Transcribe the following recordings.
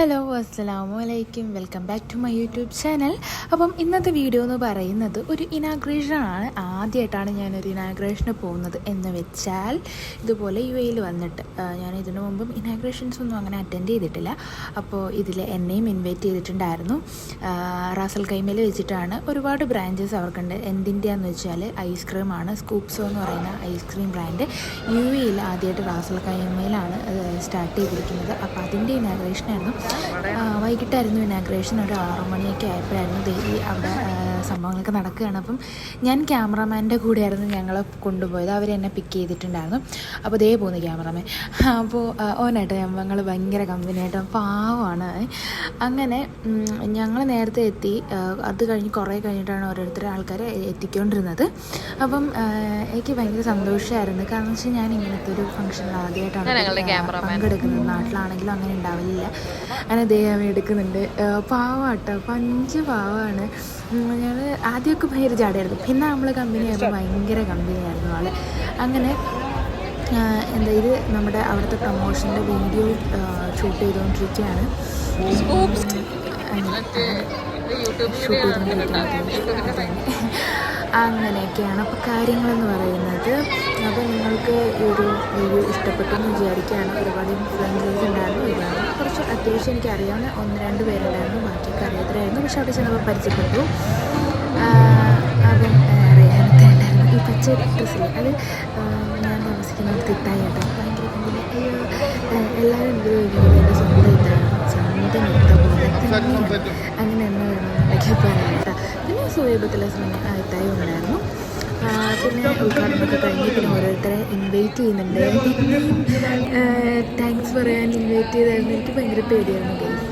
Hello അസ്സാം വലൈക്കും welcome back to my YouTube channel അപ്പം ഇന്നത്തെ വീഡിയോ എന്ന് പറയുന്നത് ഒരു ഇനാഗ്രേഷനാണ് ആദ്യമായിട്ടാണ് ഞാനൊരു ഇനാഗ്രേഷന് പോകുന്നത് എന്ന് വെച്ചാൽ ഇതുപോലെ യു എയിൽ വന്നിട്ട് ഞാൻ ഇതിനു മുമ്പും ഇനാഗ്രേഷൻസ് ഒന്നും അങ്ങനെ അറ്റൻഡ് ചെയ്തിട്ടില്ല. അപ്പോൾ ഇതിൽ എന്നെയും ഇൻവൈറ്റ് ചെയ്തിട്ടുണ്ടായിരുന്നു. റാസൽ കൈമയിൽ വെച്ചിട്ടാണ് ഒരുപാട് ബ്രാഞ്ചസ് അവർക്കുണ്ട്. എന്തിന്റെയാന്ന് വെച്ചാൽ ഐസ്ക്രീമാണ് സ്കൂപ്സോ എന്ന് പറയുന്ന ഐസ്ക്രീം ബ്രാൻഡ് യു എയിൽ ആദ്യമായിട്ട് റാസൽ കൈമയിലാണ് സ്റ്റാർട്ട് ചെയ്തിരിക്കുന്നത്. അപ്പോൾ അതിന്റെ ഇനാഗ്രേഷനായിരുന്നു വൈകിട്ടായിരുന്നു ഇനാഗ്രേഷൻ ഒരു ആറു മണിയൊക്കെ ആയപ്പോഴായിരുന്നു ദേവി അവിടെ സംഭവങ്ങളൊക്കെ നടക്കുകയാണ്. അപ്പം ഞാൻ ക്യാമറമാന്റെ കൂടെയായിരുന്നു ഞങ്ങളെ കൊണ്ടുപോയത്. അവർ എന്നെ പിക്ക് ചെയ്തിട്ടുണ്ടായിരുന്നു. അപ്പോൾ ദേ പോകുന്നു ക്യാമറമാൻ. അപ്പോൾ ഓനായിട്ട് ഞങ്ങൾ ഭയങ്കര കമ്പനിയായിട്ട് പാവമാണ്. അങ്ങനെ ഞങ്ങൾ നേരത്തെ എത്തി. അത് കഴിഞ്ഞ് കുറേ കഴിഞ്ഞിട്ടാണ് ഓരോരുത്തരെ ആൾക്കാരെ എത്തിക്കൊണ്ടിരുന്നത്. അപ്പം എനിക്ക് ഭയങ്കര സന്തോഷമായിരുന്നു കാരണം വെച്ചാൽ ഞാൻ ഇങ്ങനത്തെ ഒരു ഫംഗ്ഷനിൽ ആദ്യമായിട്ടാണ് പങ്കെടുക്കുന്നത്. നാട്ടിലാണെങ്കിലും അങ്ങനെ ഉണ്ടാവില്ല അങ്ങനെ ദൈവം എടുക്കുന്നുണ്ട്. പാവാട്ട. പഞ്ച് പാവാണ്. ഞങ്ങൾ ആദ്യമൊക്കെ ഭയങ്കര ജാടയായിരുന്നു. പിന്നെ നമ്മൾ കമ്പനി ആയപ്പോൾ ഭയങ്കര കമ്പനിയായിരുന്നു ആൾ. അങ്ങനെ എന്താ ഇത് നമ്മുടെ അവിടുത്തെ പ്രൊമോഷന്റെ വീഡിയോ ഷൂട്ട് ചെയ്തുകൊണ്ടിരിക്കുകയാണ് അങ്ങനെയൊക്കെയാണ് അപ്പോൾ കാര്യങ്ങളെന്ന് പറയുന്നത്. അപ്പോൾ നിങ്ങൾക്ക് ഈ ഒരു വീഡിയോ ഇഷ്ടപ്പെട്ടു എന്ന് വിചാരിക്കുകയാണ്. ഒരുപാട് ഇൻഫ്ലുവൻസേഴ്സ് ഉണ്ടായിരുന്നു. ഇതാണ് കുറച്ച് അത്യാവശ്യം എനിക്ക് അറിയാവുന്ന ഒന്ന് രണ്ട് പേരുണ്ടായിരുന്നു. ബാക്കിയൊക്കെ അറിയാത്തവരായിരുന്നു. പക്ഷെ അവിടെ ചെന്നപ്പോൾ പരിചയപ്പെട്ടു. അവൻ ഉണ്ടായിരുന്നു ഈ പച്ച ഡ്രസ്സിൽ അത് ഞാൻ താമസിക്കുന്ന തെറ്റായി കേട്ടോ. ഭയങ്കര എല്ലാവരും എന്റെ സ്വന്തം ഇതാണ്. സ്വന്തം തന്നെയാണ്. അങ്ങനെ എന്ന് കേട്ടോ പിന്നെ സൂര്യപത്തിലെ ആയിട്ടായി ഉണ്ടായിരുന്നു. പിന്നെ ഉദ്ഘാടനമൊക്കെ കഴിഞ്ഞ് പിന്നെ ഓരോരുത്തരെ ഇൻവൈറ്റ് ചെയ്യുന്നുണ്ട്. താങ്ക്സ് പറയാൻ ഇൻവൈറ്റ് ചെയ്തായിരുന്നു. എനിക്ക് ഭയങ്കര പേടിയായിരുന്നു ഗൈസ്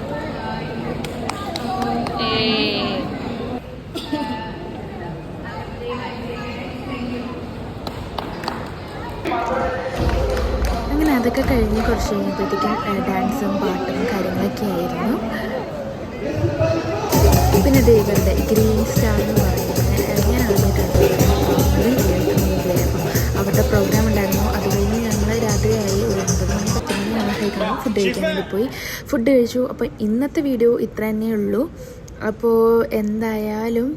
അങ്ങനെ അതൊക്കെ കഴിഞ്ഞ് കുറച്ച് കഴിഞ്ഞപ്പോഴത്തേക്കും ഡാൻസും പാട്ടും കാര്യങ്ങളൊക്കെ ആയിരുന്നു. പിന്നെ ദൈവങ്ങളുടെ ഗ്രീൻ സ്റ്റാർ എന്ന് പറയുന്നത്. ഞാൻ അറിഞ്ഞിട്ടുണ്ട് അവരുടെ പ്രോഗ്രാം ഉണ്ടായിരുന്നു. അത് കഴിഞ്ഞ് ഞങ്ങൾ രാത്രിയായി ഒരു ഒൻപത് മണി പത്ത് മണി കഴിക്കണം. ഫുഡ് കഴിക്കാൻ വേണ്ടി പോയി. ഫുഡ് കഴിച്ചു. അപ്പോൾ ഇന്നത്തെ വീഡിയോ ഇത്ര തന്നെ ഉള്ളൂ അപ്പോൾ എന്തായാലും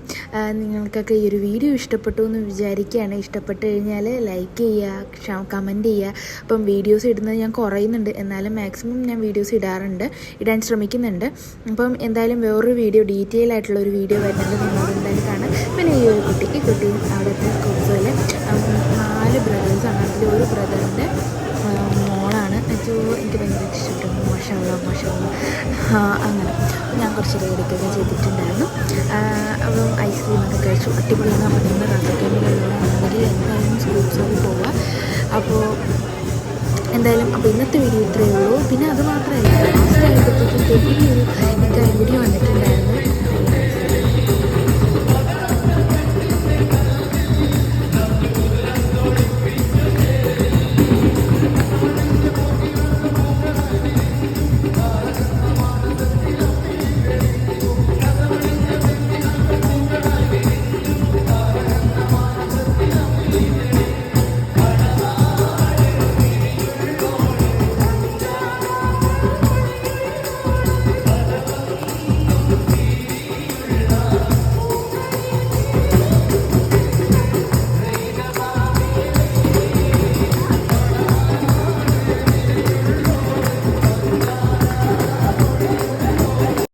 നിങ്ങൾക്കൊക്കെ ഈ ഒരു വീഡിയോ ഇഷ്ടപ്പെട്ടു എന്ന് വിചാരിക്കുകയാണ്. ഇഷ്ടപ്പെട്ട് കഴിഞ്ഞാൽ ലൈക്ക് ചെയ്യുക കമന്റ് ചെയ്യുക. അപ്പം വീഡിയോസ് ഇടുന്നത് ഞാൻ കുറയുന്നുണ്ട്. എന്നാലും മാക്സിമം ഞാൻ വീഡിയോസ് ഇടാറുണ്ട്. ഇടാൻ ശ്രമിക്കുന്നുണ്ട്. അപ്പം എന്തായാലും വേറൊരു വീഡിയോ ഡീറ്റെയിൽ ആയിട്ടുള്ള ഒരു വീഡിയോ വരുന്നത് നിങ്ങളോട് എന്തായാലും കാണാം. പിന്നെ ഈ ഒരു കുട്ടി ഈ കുട്ടി അവിടുത്തെ കുറച്ചുപോലെ നാല് ബ്രദേഴ്സാണ് അതിൽ ഒരു ബ്രദറിന്റെ മോളാണ്. എനിക്ക് ഭയങ്കര ഇഷ്ടപ്പെട്ടു. മോശമുള്ള മോശമുള്ള അങ്ങനെ. കുറച്ച് പേരെടുക്കുകയൊക്കെ ചെയ്തിട്ടുണ്ടായിരുന്നു. അപ്പം ഐസ്ക്രീമൊക്കെ കഴിച്ചു. അടിപൊളിയെന്ന് പറയുന്ന കാസർഗോഡിലുള്ളതാണെങ്കിൽ എന്തായാലും സ്കൂൾസിൽ പോവുക. അപ്പോൾ എന്തായാലും അപ്പോൾ ഇന്നത്തെ വീഡിയോ ഇത്രയേ ഉള്ളൂ. പിന്നെ അത് മാത്രമല്ല ഒരു ഭയങ്കര